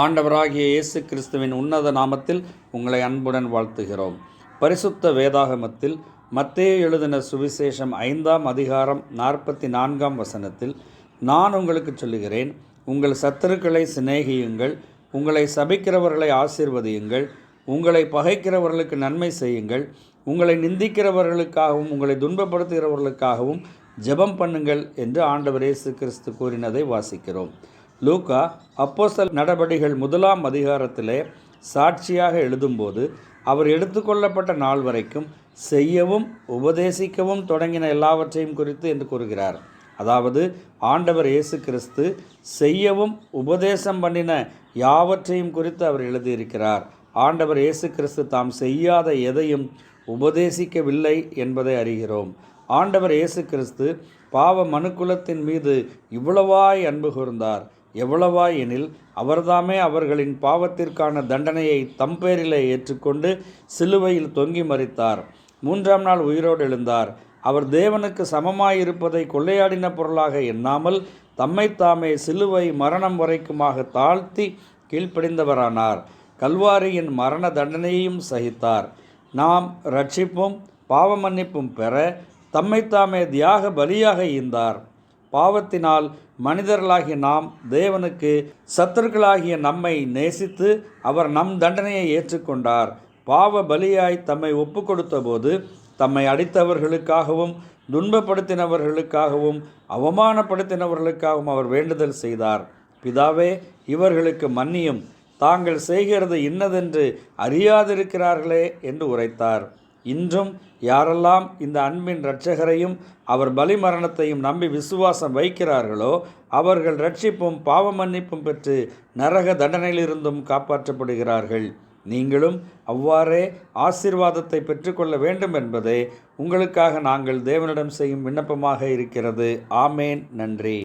ஆண்டவராகிய இயேசு கிறிஸ்துவின் உன்னத நாமத்தில் உங்களை அன்புடன் வாழ்த்துகிறோம். பரிசுத்த வேதாகமத்தில் மத்தேயு எழுதின சுவிசேஷம் ஐந்தாம் அதிகாரம் நாற்பத்தி நான்காம் வசனத்தில் நான் உங்களுக்கு சொல்லுகிறேன் உங்கள் சத்துருக்களை சிநேகியுங்கள் உங்களை சபிக்கிறவர்களை ஆசீர்வதியுங்கள் உங்களை பகைக்கிறவர்களுக்கு நன்மை செய்யுங்கள் உங்களை நிந்திக்கிறவர்களுக்காகவும் உங்களை துன்பப்படுத்துகிறவர்களுக்காகவும் ஜெபம் பண்ணுங்கள் என்று ஆண்டவர் இயேசு கிறிஸ்து கூறினதை வாசிக்கிறோம். லூக்கா அப்போசல் நடபடிகள் முதலாம் அதிகாரத்திலே சாட்சியாக எழுதும்போது அவர் எடுத்துக்கொள்ளப்பட்ட நாள் வரைக்கும் செய்யவும் உபதேசிக்கவும் தொடங்கின எல்லாவற்றையும் குறித்து என்று கூறுகிறார். அதாவது ஆண்டவர் இயேசு கிறிஸ்து செய்யவும் உபதேசம் பண்ணின யாவற்றையும் குறித்து அவர் எழுதியிருக்கிறார். ஆண்டவர் இயேசு கிறிஸ்து தாம் செய்யாத எதையும் உபதேசிக்கவில்லை என்பதை அறிகிறோம். ஆண்டவர் இயேசு கிறிஸ்து பாவ மனுக்குலத்தின் மீது இவ்வளவாய் அன்பு கூர்ந்தார். எவ்வளவா எனில் அவர்தாமே அவர்களின் பாவத்திற்கான தண்டனையை தம்பேரிலே ஏற்றுக்கொண்டு சிலுவையில் தொங்கி மறித்தார். மூன்றாம் நாள் உயிரோடு எழுந்தார். அவர் தேவனுக்கு சமமாயிருப்பதை கொள்ளையாடின பொருளாக எண்ணாமல் தம்மைத்தாமே சிலுவை மரணம் வரைக்குமாக தாழ்த்தி கீழ்ப்படிந்தவரானார். கல்வாரியின் மரண தண்டனையையும் சகித்தார். நாம் ரட்சிப்பும் பாவ மன்னிப்பும் பெற தம்மைத்தாமே தியாக பலியாக ஈந்தார். பாவத்தினால் மனிதர்களாகிய நாம் தேவனுக்கு சத்துருக்களாகிய நம்மை நேசித்து அவர் நம் தண்டனையை ஏற்றுக்கொண்டார். பாவ பலியாய் தம்மை ஒப்பு கொடுத்தபோது தம்மை அடித்தவர்களுக்காகவும் துன்பப்படுத்தினவர்களுக்காகவும் அவமானப்படுத்தினவர்களுக்காகவும் அவர் வேண்டுதல் செய்தார். பிதாவே இவர்களுக்கு மன்னியும். தாங்கள் செய்கிறது இன்னதென்று அறியாதிருக்கிறார்களே என்று உரைத்தார். இன்றும் யாரெல்லாம் இந்த அன்பின் இரட்சகரையும் அவர் பலிமரணத்தையும் நம்பி விசுவாசம் வைக்கிறார்களோ அவர்கள் ரட்சிப்பும் பாவ மன்னிப்பும் பெற்று நரக தண்டனையிலிருந்தும் காப்பாற்றப்படுகிறார்கள். நீங்களும் அவ்வாறே ஆசீர்வாதத்தை பெற்றுக்கொள்ள வேண்டும் என்பதே உங்களுக்காக நாங்கள் தேவனிடம் செய்யும் விண்ணப்பமாக இருக்கிறது. ஆமேன். நன்றி.